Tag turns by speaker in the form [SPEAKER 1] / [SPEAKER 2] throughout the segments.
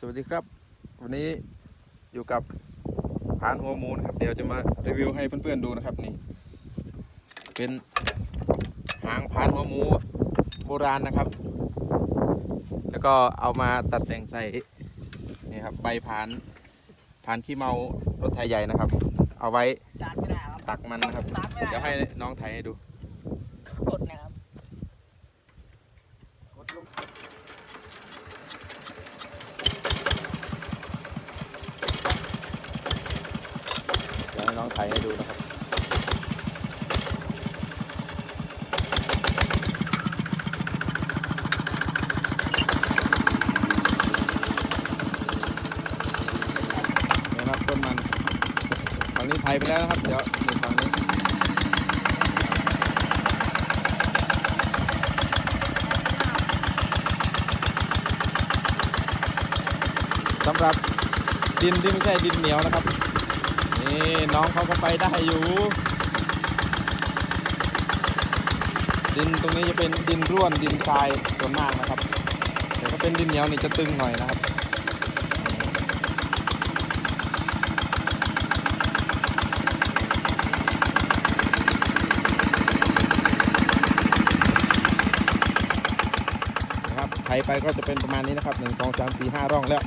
[SPEAKER 1] สวัสดีครับ วันนี้อยู่กับพานหัวหมูนะครับ เดี๋ยวจะมารีวิวให้เพื่อนๆดูนะครับนี่ เป็นหางพานหัวหมูโบราณนะครับ แล้วก็เอามาตัดแต่งใส่นี่ครับใบพานพานขี้เมารถไทยใหญ่นะครับ เอาไว้
[SPEAKER 2] จานไม่ได้ครับ
[SPEAKER 1] ตักมันนะครับ
[SPEAKER 2] ตัดไม่ได้
[SPEAKER 1] เดี๋ยวให้น้องไทยให้ดู
[SPEAKER 2] กดนะครับกดลง
[SPEAKER 1] เดี๋ยให้น้องไทยให้ดูนะครับ นี่นะครับต้นมันฝั่งนี้ไทยไปแล้วนะครับ เดี๋ยวนี่ฝั่งนี้สำหรับดินที่ไม่ใช่ดินเหนียวนะครับ นี่น้องเขาก็ไปได้อยู่ ดินตรงนี้จะเป็นดินร่วนดินทรายส่วนมากนะครับแต่ถ้าเป็นดินเหนียวนี่จะตึงหน่อยนะครับนะครับไถไปก็จะเป็นประมาณนี้นะครับหนึ่งสองสามสี่ห้าร่องแล้ว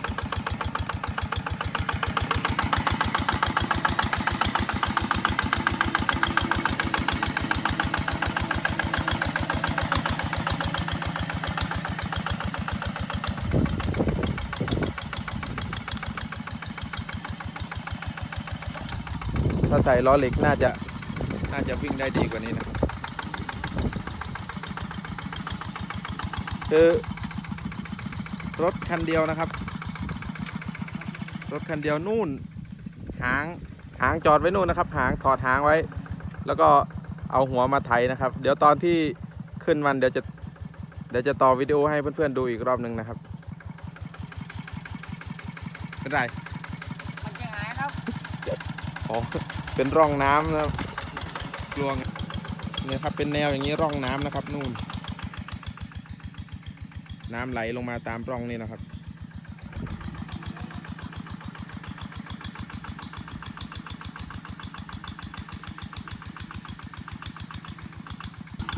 [SPEAKER 1] ถ้าใส่ล้อเหล็กน่าจะน่าจะวิ่งได้ดีกว่านี้นะคือรถคันเดียวนะครับ รถคันเดียวนู่น หางหางจอดไว้นู่นนะครับ หางถอดหางไว้ แล้วก็เอาหัวมาไถนะครับ เดี๋ยวตอนที่ขึ้นวันเดี๋ยวจะเดี๋ยวจะต่อวิดีโอให้เพื่อนๆดูอีกรอบหนึ่งนะครับเป็นไร
[SPEAKER 2] มันจะหายครับ
[SPEAKER 1] อ๋อเป็นร่องน้ำนะครับกลวงเนี่ยครับเป็นแนวอย่างนี้ร่องน้ำนะครับนู่น น้ำไหลลงมาตามร่องนี่นะครับ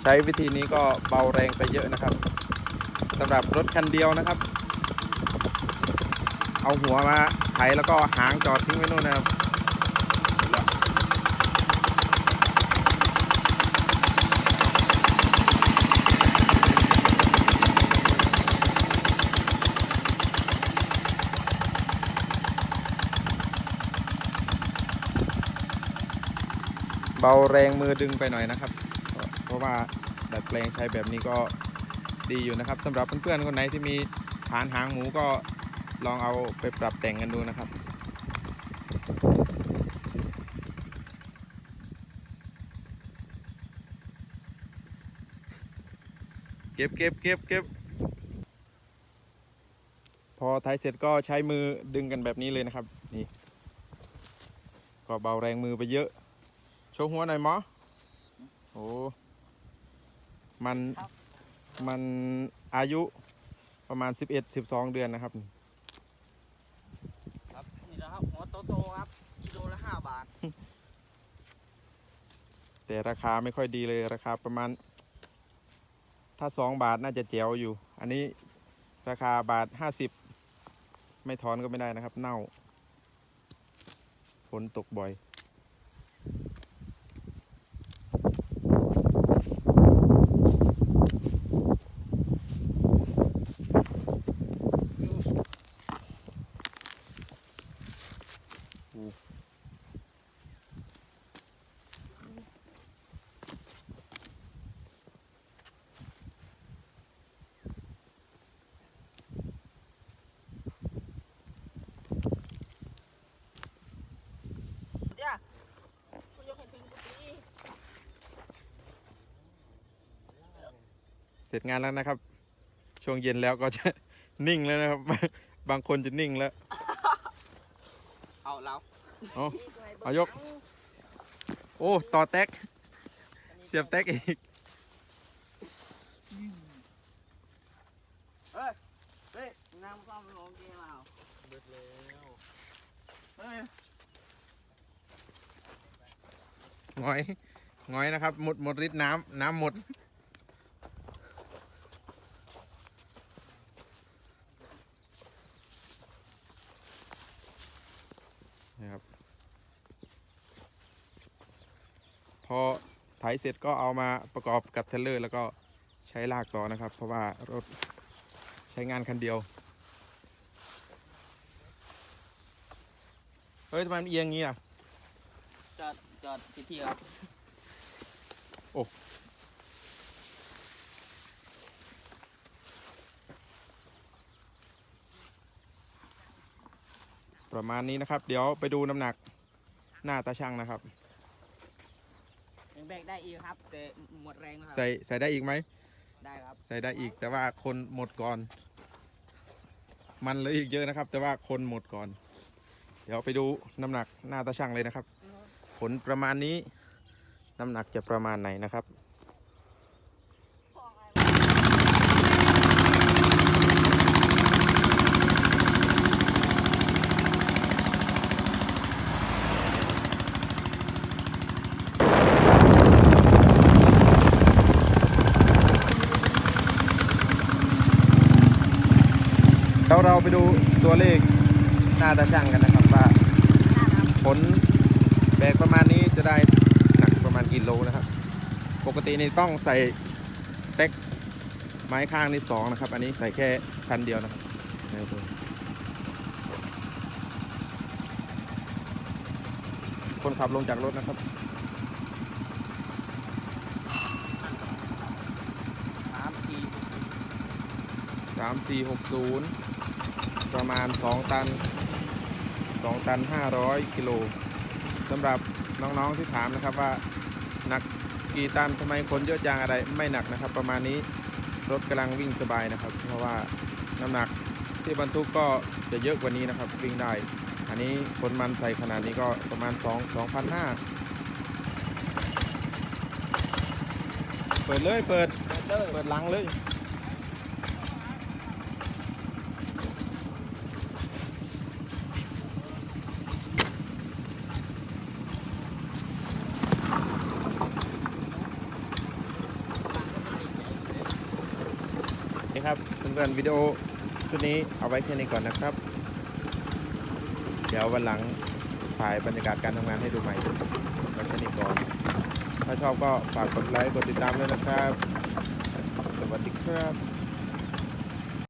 [SPEAKER 1] ใช้วิธีนี้ก็เบาแรงไปเยอะนะครับสำหรับรถคันเดียวนะครับ เอาหัวมาไถแล้วก็หางจอดทิ้งไว้นู่นนะครับ เบาแรงมือดึงไปหน่อยนะครับ เพราะว่าดัดแปลงใช้แบบนี้ก็ดีอยู่นะครับสำหรับเพื่อนๆคนไหนที่มีฐานหางหมูก็ลองเอาไปปรับแต่งกันดูนะครับเก็บเก็บเก็บเก็บพอไทยเสร็จก็ใช้มือดึงกันแบบนี้เลยนะครับ นี่ ก็เบาแรงมือไปเยอะ โชว์หัวหน่อยหมอโอ้มันมันอายุประมาณ11 12เดือนนะครับ
[SPEAKER 2] ครับนี่นะครับหัวโตๆครับกิโลละห้าบาท
[SPEAKER 1] แต่ราคาไม่ค่อยดีเลยราคาประมาณ ถ้า2บาทน่าจะเจ๋วอยู่ อันนี้ราคาบาท50ไม่ถอนก็ไม่ได้นะครับ เน่าฝนตกบ่อย
[SPEAKER 2] เดี๋ยวคุณยกให้ถึงกุฏิ
[SPEAKER 1] เส ร็จงานแล้วนะครับ ช่วงเย็นแล้วก็จะนิ่งแล้วนะครับ บางคนจะนิ่งแล้ว
[SPEAKER 2] เอาเรา
[SPEAKER 1] เอาเอายก โอ้ ต่อแตกเสียบแตกอีก
[SPEAKER 2] เฮ้ยเฮ้ยน้ำก็ไม่ลงเกมเอา
[SPEAKER 1] เบิดแล้ว
[SPEAKER 2] เฮ้ย
[SPEAKER 1] งอยงอยนะครับ หมดหมดฤทธิ์น้ำน้ำหมด นะครับ พ อไถเสร็จก็เอามาประกอบกับเทรลเลอร์ แล้วก็ใช้ลากต่อนะครับ เพราะว่ารถใช้งานคันเดียว เฮ้ยทำไมมันเอียงงี้อะ
[SPEAKER 2] จอดจอดพิธีครับ
[SPEAKER 1] ประมาณนี้นะครับ เดี๋ยวไปดูน้ำหนักหน้าตาช่างนะครับ
[SPEAKER 2] ยังแบกได้อีกครับ แต่หมดแรงแล้วครับ
[SPEAKER 1] ใส่ใส่ได้อีกไหม
[SPEAKER 2] ได้ครับ
[SPEAKER 1] ใส่ได้อีกแต่ว่าคนหมดก่อน มันเหลยอีกเยอะนะครับ แต่ว่าคนหมดก่อน เดี๋ยวไปดูน้ำหนักหน้าตาช่างเลยนะครับ ผลประมาณนี้ น้ำหนักจะประมาณไหนนะครับ แล้วเราไปดูตัวเลขหน้าตาช่างกันนะครับว่าผลแบกประมาณนี้จะได้หนักประมาณกิโลนะครับ ปกตินี่ต้องใส่เต็กไม้ข้างนี่สองนะครับ อันนี้ใส่แค่ชั้นเดียวนะครับคนขับลงจากรถนะครับ
[SPEAKER 2] สามที
[SPEAKER 1] สามสี่หกศูนย์ประมาณสองตันสองตันห้าร้อยกิโลสำหรับน้องๆที่ถามนะครับว่าหนักกี่ตันทำไมคนเยอะจังอะไรไม่หนักนะครับ ประมาณนี้รถกำลังวิ่งสบายนะครับ เพราะว่าน้ำหนักที่บรรทุกก็จะเยอะกว่านี้นะครับ วิ่งได้ อันนี้คนมันใส่ขนาดนี้ก็ประมาณ2 2,500เปิดเลยเปิด
[SPEAKER 2] เตอร์
[SPEAKER 1] เปิดหลังเลย เพื่อนๆวิดีโอชุดนี้เอาไว้แค่นี้ก่อนนะครับ เดี๋ยววันหลังถ่ายบรรยากาศการทำงานให้ดูใหม่ไว้แค่นี้ก่อน ถ้าชอบก็ฝากกดไลค์กดติดตามด้วยนะครับ สวัสดีครับ